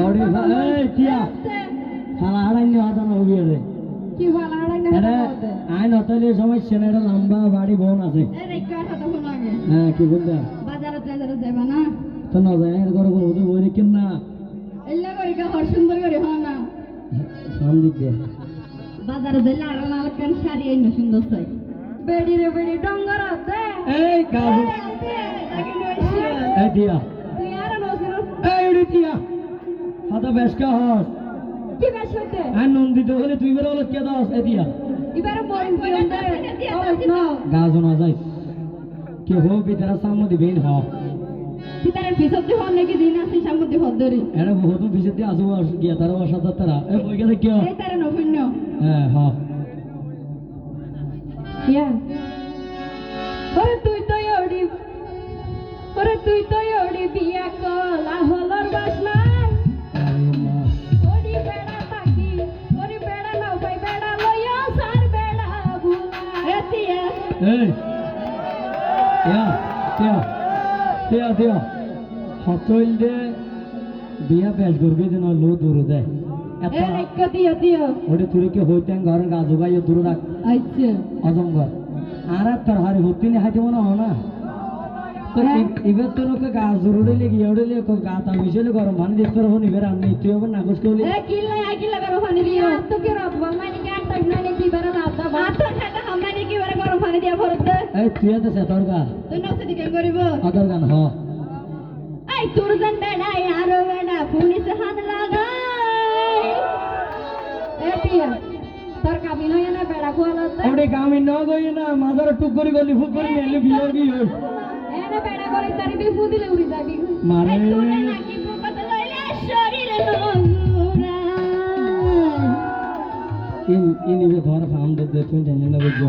ওরে এই টিয়া শালা আড়াই নিয়ে হাতানো হবি রে কি বলা হাড়াই না এটা আইন হতালে সমস্যা না এটা লম্বা বাড়ি বোন আছে এই কার কথা ফোন আগে হ্যাঁ কি বলতে বাজারে টাজারে যাবা না তো না যায় এর ঘরে কোনো বই কিন না এল্লা করে কা হর সুন্দর করে হয় না সামনে দিয়ে বাজারে যাইলে আর না কেন শাড়ি আইন সুন্দর চাই বেড়ি রে বেড়ি ডঙ্গর আছে এই কাজু এই টিয়া তুই আর নসির এই উড়ি টিয়া হাতা বেশ কা হস? কি বেশ হইতে? আর নন্দিত হলে তুই বেরো হলো কে দাস? এ টিয়া এবারে মরিস দিও দে। না। গাজো না যাই কে হো বিতারা সামনে দিবেন হ পিছত দি হন নাকি দিন আছে সামনে হদ ধরি এরা বহুত দিয়ে আসব গিয়া তারা এই বই গেছে কি? এই তারে হ্যাঁ হ। ইয়া। ওরে তুই তো ওড়ি ওরে তুই তো ওড়ি বিয়া কলা হলর এই। হতইল দে। বিয়া বেশ করবি দিন লো দূর দে। এত এ রেক্ক দিও দিও ওটা তুই কি হইতে ঘর গাজু গাই দূর রাখ। আচ্ছা। অজঙ্গর আর তোর হারি হতি নি হাইতে মনে হয় না? এবার তোর ওকে গা জরুরি লেগে এড়ে লেগে গা তা মিশলে গরম পানি দিতে তোর হনি বের আমি তুই আবার নাকচ করলি। কিল্লা কিল্লা গরম পানি দিও তো কি লাভ বেড়া গরম পানি দিয়া ভরত দে এই তুই তো সে তোর গা? তুই নসে দিকে করিব। অদর গান হ। এই তোর জন বেড়া আরও বেড়া পুলিশ হাত লাগাই। এ টিয়া তোর কাবিন হয় না বেড়া কোয়ালাতে ওটা গামি ন গই না মাজার টুক করে গলি ফুক করে মেলে বিয়ে কি হই এনে বেড়া করে তারি বিফু দিলে উড়ি যাবি মারে। এই তোরে নাকি বুকত লইলে শরীরে নোংরা। ইন ইন ঘর ফাম দে তুই টেনশন না বুঝো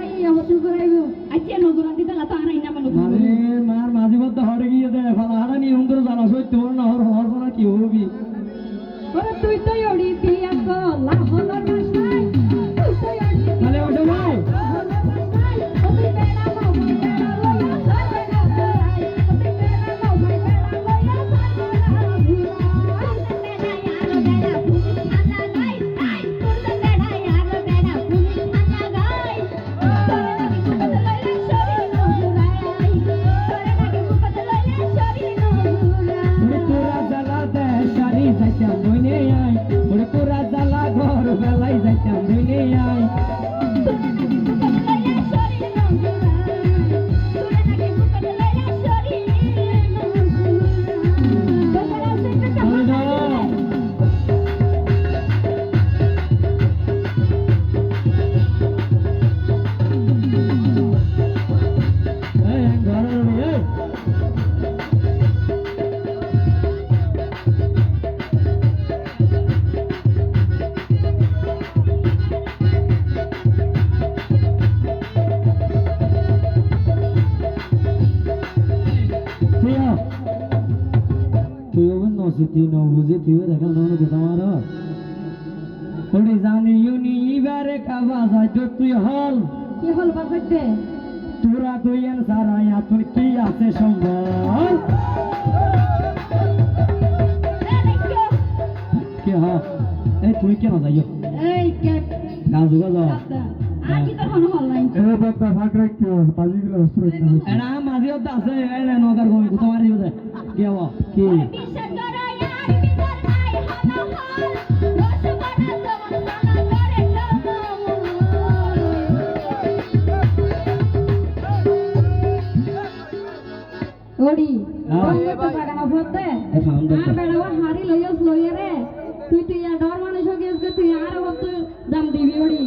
না না না মারে মাঝে মধ্যে হড়ে গিয়ে দে ফালা হাড়া নিয়ে হুম করে জ্বালা সই তোর না, হর হর না কি হবি? তুই তো ওড়ি পিয়া কলা হল বাসাই তুই ন বুঝে তুই দেখা নন কে তোমার ওরে জানি ইউনি ইবারে কাবা যায় তো তুই হল। তোরা তুই এন সারাই আতুন কি আছে সম্বল? কে হ? এই তুই কেন যাইও গাছ দুগা যাও এরা বাপ্পা ফাঁক রাখতে পাজিগুলো অস্ত্র এরা মাঝে হতে আছে এই না নগার গমি তোমার দিও কে হওয়া কি? আর বেড়াবা হারি লইয়াস লইয়া রে তুই তুই ডর মানুষ হয়ে গেছ তুই আর হত দাম দিবি ওড়ি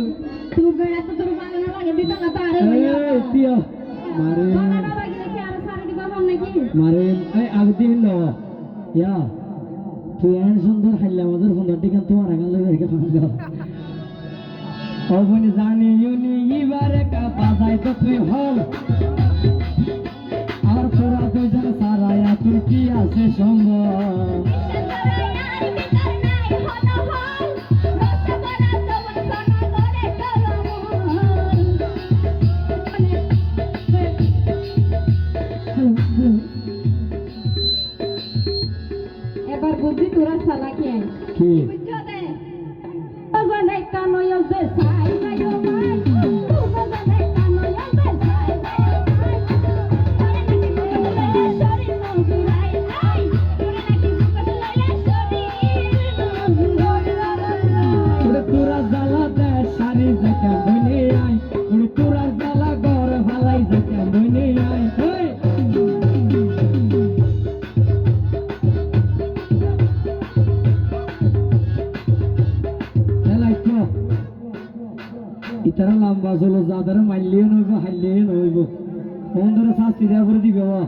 তুই বেড়া তো তোর বাগানে লাগে দিতা না তারে লইয়া মারে বাগানে লাগে কি আর সারি দিবা ভাব নাকি মারে এই আগদিন লো ইয়া তুই এন সুন্দর খাইলে আমাদের সুন্দর টিকা তোমার আগাল রেখে ফাঙ্গ অবনি জানি ইউনি ইবারে কা বাজাই তো তুই হল বুঝি তোরা সালা কি ইতারা লম্বা চলো যাদের মারলিয়ে নইব হারলিয়ে নইব। কোন ধরে শাস্তি দেওয়া করে? দিবে বা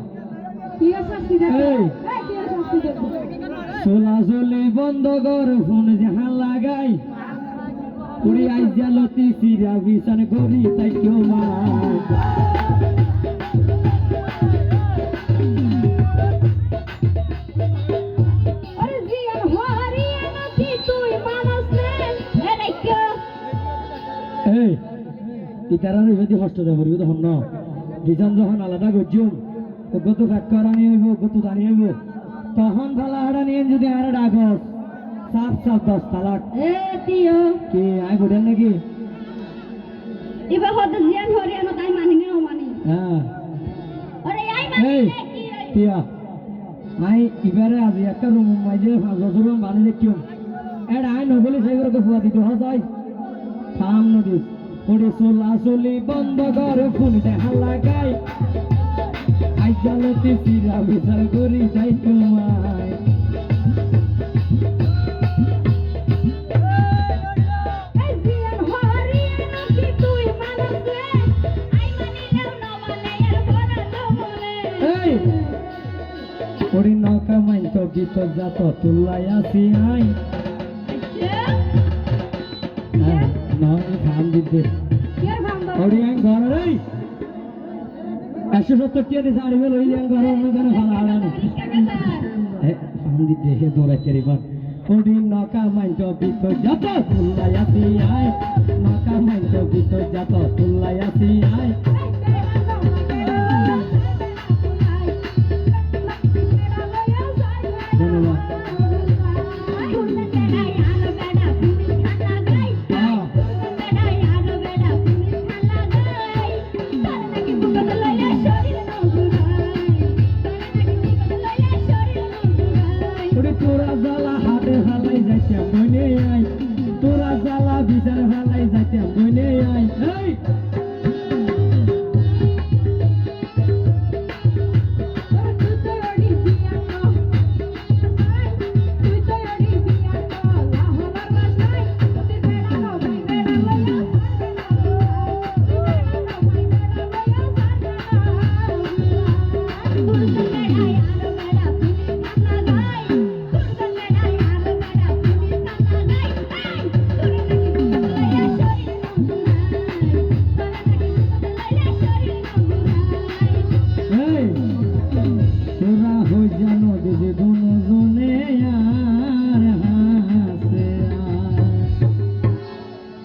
চলা চলাচলি বন্ধ কর ফোন যাহা লাগাই। উড়ি আইজা লতি সিরা বিছান করি তাই কেউ মার। ইতারা যদি দেব তখন ন? যখন আলাদা করছুম গত ফ্যাট করা হইব গত দাঁড়িয়ে হইব। তখন ভালা নিয়ে যদি আর ডাকস সাপ সাপ দশ তালাক। কি আই বুঝেন নাকি? এবার হয়তো জিয়ান হরিয়ানো তাই মানি মানি। হ্যাঁ আরে আই মানি টিয়া আই ইবারে আজি একটা রুম মাইজে পাঁচ বছর বানি দেখিও এড আই নগলি সেইগুলো ফুয়া দিতে হয় থাম নদী ওরে সোলা সলি বন্ধ কর ফোন দেখা লাগাই। আই জালতি সিরা বিচার করি তাই তোমায়। হরিয়ানো কি তুই মানছে আই মানি নাও না মানে নয় থাম দিতে আই ঘর রে একশো সত্তর টিয়া দিছে আড়ি বেল ওই ঘর অন্য কেন ভালো হারানো দিতে হে দৌড়াই কেরি বার ওরে নৌকা মাইন তো গীত যাত তুলাই আসি আয় নকা মাইন বিত যাত তুলাই আসি আই ওরে তোরা জ্বালা হাতে হালাই যাইতাম মনে আয়। তোরা জ্বালা বিচার হালাই যাইতাম মনে আয়।